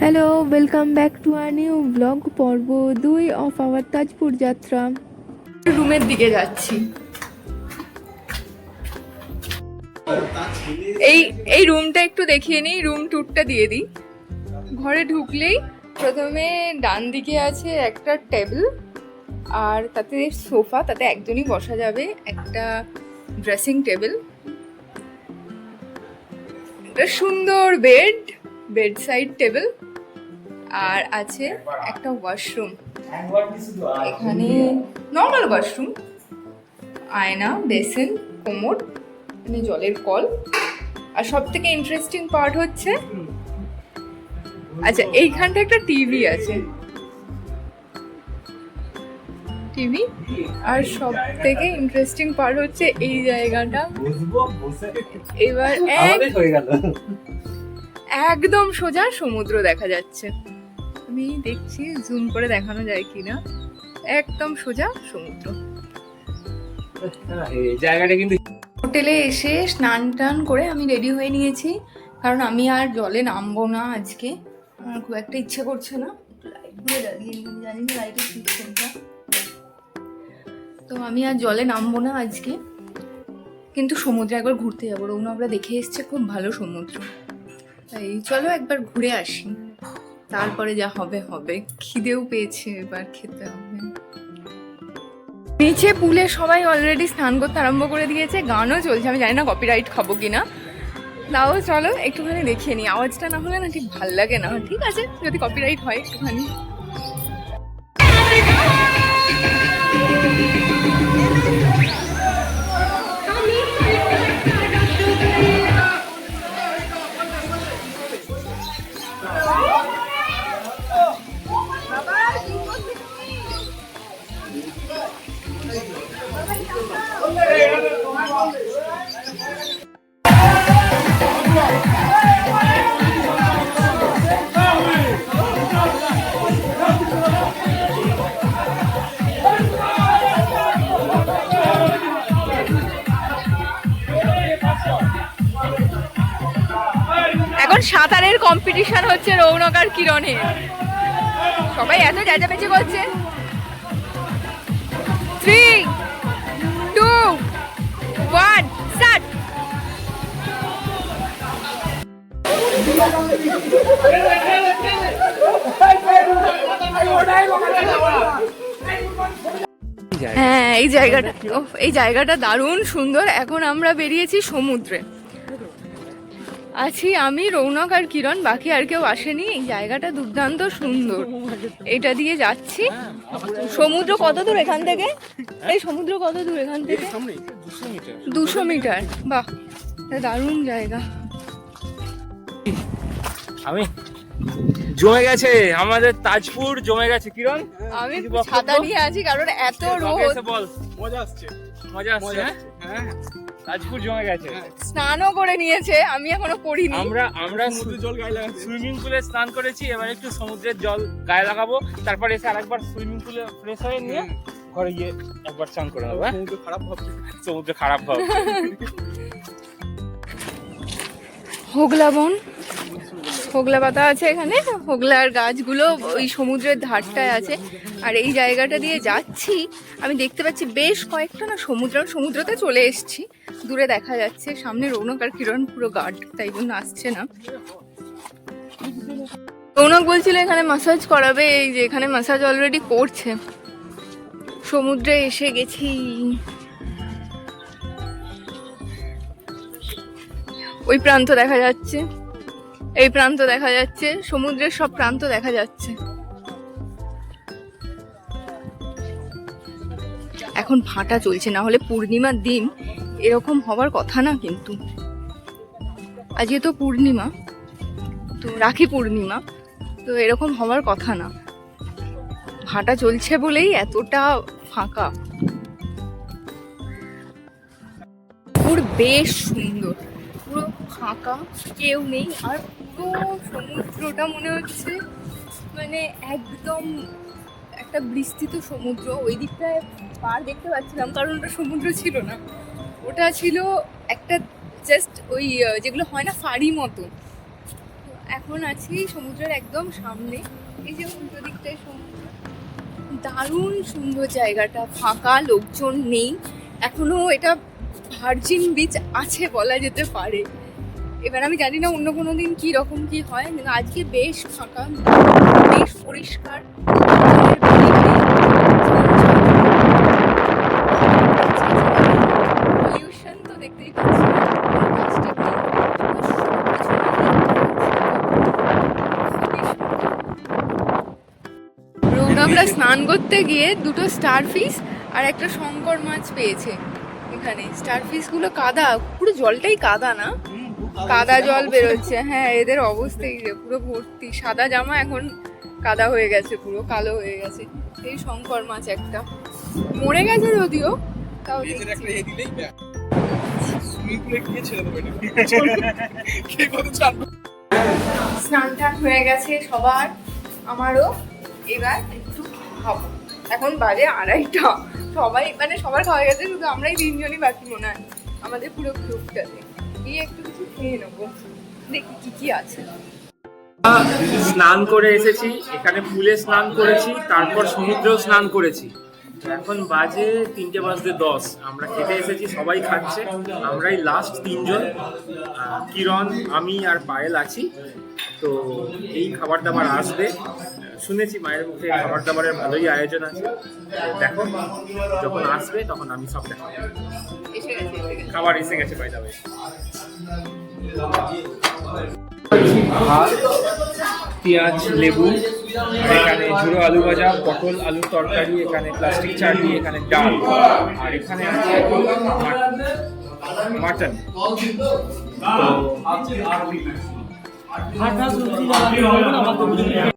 Hello welcome back to our new blog পর্ব দুই of our Tajpur যাত্রা। রুমের দিকে যাচ্ছি। এই এই রুমটা একটু দেখিয়ে নিই রুম ট্যুরটা দিয়ে দিই। ঘরে ঢুকলেই প্রথমে ডান দিকে আছে একটা টেবিল আর তাতে সোফা, তাতে একজনই বসা যাবে, একটা ড্রেসিং টেবিল একটা সুন্দর বেড বেড সাইড টেবিল আর আছে একটা ওয়াশরুম এখানে নর্মাল ওয়াশরুম আয়না বেসিন কোমর মানে জলের কল। আর সব থেকে ইন্টারেস্টিং পার্ট হচ্ছে আচ্ছা এইখানটা একটা টিভি আছে। টিভি আর সব থেকে ইন্টারেস্টিং পার্ট হচ্ছে এই জায়গাটা। এবার এক একদম সোজা সমুদ্র দেখা যাচ্ছে। আমি দেখছি জুম করে দেখানো যায় কিনা। একদম সোজা সমুদ্র। জায়গাটা কিন্তু হোটেলে এসে স্নান টান করে আমি রেডি হয়ে নিয়েছি। কারণ আমি আর জলে নামবো না আজকে। আমার খুব একটা ইচ্ছে করছে না। লাইটগুলো জানি না লাইটের সিস্টেমটা তো আমি আর জলে নামবো না আজকে। কিন্তু সমুদ্রে একবার ঘুরতে যাব। রৌন আমরা দেখে এসছে খুব ভালো সমুদ্র। তাই চলো একবার ঘুরে আসি। তারপরে যা হবে হবে। খিদেও পেয়েছে এবার খেতে হবে। নিচে পুলে সবাই অলরেডি স্নান করতে আরম্ভ করে দিয়েছে। গানও চলছে। আমি জানি না কপিরাইট খাব কিনা। তাও চলো একটুখানি দেখিয়ে নিই। আওয়াজটা না হলে না ঠিক ভালো লাগে না। ঠিক আছে যদি কপিরাইট হয় একটুখানি। সাঁতারের কম্পিটিশন হচ্ছে রৌনক আর কিরণের সবাই এত চেঁচামেচি করছে। থ্রি টু ওয়ান স্টার্ট হ্যাঁ এই জায়গাটা এই জায়গাটা দারুণ সুন্দর। এখন আমরা বেরিয়েছি সমুদ্রে। আছি আমি রৌনক আর কিরণ বাকি আর কেউ আসেনি। এই জায়গাটা দুর্দান্ত সুন্দর। এটা দিয়ে যাচ্ছি। সমুদ্র কত দূর এখান থেকে? এই সমুদ্র কত দূর এখান থেকে? দুশো মিটার। বাহ দারুণ জায়গা। আমি জমে গেছে আমাদের তাজপুর জমে গেছে। কিরণ আমি ছাতা নিয়ে আছি কারণ এত রোদ। মজা আসছে। মজা আসছে হ্যাঁ? তাজপুর জমে গেছে। স্নানও করে নিয়েছে আমি এখনও করিনি আমরা আমরা সমুদ্রের জল গায়ে লাগাচ্ছি সুইমিং পুলে স্নান করেছি এবার একটু সমুদ্রের জল গায়ে লাগাবো তারপর এসে আরেকবার সুইমিং পুলে ফ্রেশ হয়ে নিয়ে ঘরে গিয়ে একবার স্নান করে নেব হ্যাঁ? সমুদ্র খারাপ ভাবছে সমুদ্র খারাপ হবে হোগলা বন হোগলা পাতা আছে এখানে। হোগলার গাছগুলো ওই সমুদ্রের ধারটায় আছে। আর এই জায়গাটা দিয়ে যাচ্ছি, আমি দেখতে পাচ্ছি বেশ কয়েকটা না সমুদ্র, সমুদ্রতে চলে এসেছি। দূরে দেখা যাচ্ছে, সামনে রৌনক আর কিরণ পুরো গার্ড তাই জন্য আসছে না। রৌনক বলছিল এখানে মাসাজ করাবে, এই যে এখানে মাসাজ অলরেডি করছে। সমুদ্রে এসে গেছি। ওই প্রান্ত দেখা যাচ্ছে। এই প্রান্ত দেখা যাচ্ছে, সমুদ্রের সব প্রান্ত দেখা যাচ্ছে। এখন ভাটা চলছে, না হলে পূর্ণিমার দিন এরকম হওয়ার কথা না কিন্তু। আজকে তো পূর্ণিমা, তো রাখি পূর্ণিমা, তো এরকম হওয়ার কথা না। ভাটা চলছে বলেই এতটা ফাঁকা। পুর বেশ সুন্দর, পুরো ফাঁকা, কেউ নেই, আর সমুদ্রটা মনে হচ্ছে। মানে একদম একটা বিস্তৃত সমুদ্র। ওই দিকটায় পার দেখতে পাচ্ছিলাম, কারণ ওটা সমুদ্র ছিল না। ওটা ছিল একটা জাস্ট ওই যেগুলো হয় না, ফাড়ি মতো। এখন আছি সমুদ্রের একদম সামনে। এই যে উল্টো দিকটায় সমুদ্র। দারুণ সুন্দর জায়গাটা। ফাঁকা, লোকজন নেই। এখনও এটা ভার্জিন বিচ আছে বলা যেতে পারে। এবার আমি জানি না অন্য কোনো দিন কী রকম কি হয়, কিন্তু আজকে বেশ ফাঁকা, বেশ পরিষ্কার। আমরা স্নান করতে গিয়ে দুটো স্টার ফিস আর একটা শঙ্কর মাছ পেয়েছে এখানে। স্টার ফিশগুলো কাদা, পুরো জলটাই কাদা না? কাদা জল বেরোচ্ছে। হ্যাঁ এদের অবস্থা এই যে পুরো ভর্তি। সাদা জামা এখন কাদা হয়ে গেছে পুরো কালো হয়ে গেছে। এই শঙ্কর মাছ একটা। মরে গেছে যদিও তাও স্নান টান হয়ে গেছে সবার। আমারও এবার একটু খাব। এখন বাজে আড়াইটা। সবাই মানে সবার খাওয়া গেছে শুধু আমরাই তিনজনই বাকি মনে হয়। আমাদের পুরো গ্রুপটাতে গিয়ে একটু কিছু খেয়ে দেখি কি কি আছে। স্নান করে এসেছি, এখানে পুলে স্নান করেছি, তারপর সমুদ্রেও স্নান করেছি। এখন বাজে তিনটে বাজতে দশ, আমরা খেতে এসেছি, সবাই খাচ্ছে, আমরাই লাস্ট তিনজন কিরণ, আমি আর পায়েল আছি। তো এই খাবার দাবার আসবে। শুনেছি মায়ের মুখে খাবার দাবারের ভালোই আয়োজন আছে। দেখো যখন আসবে তখন আমি সব দেখাবো। এসে এসে গেছে। খাবার এসে গেছে পাই যাবে পেঁয়াজ লেবু এখানে ঝুড়ো আলু ভাজা পটল আলুর তরকারি এখানে প্লাস্টিক চাটনি এখানে ডাল। আর এখানে আছে মাটন। তো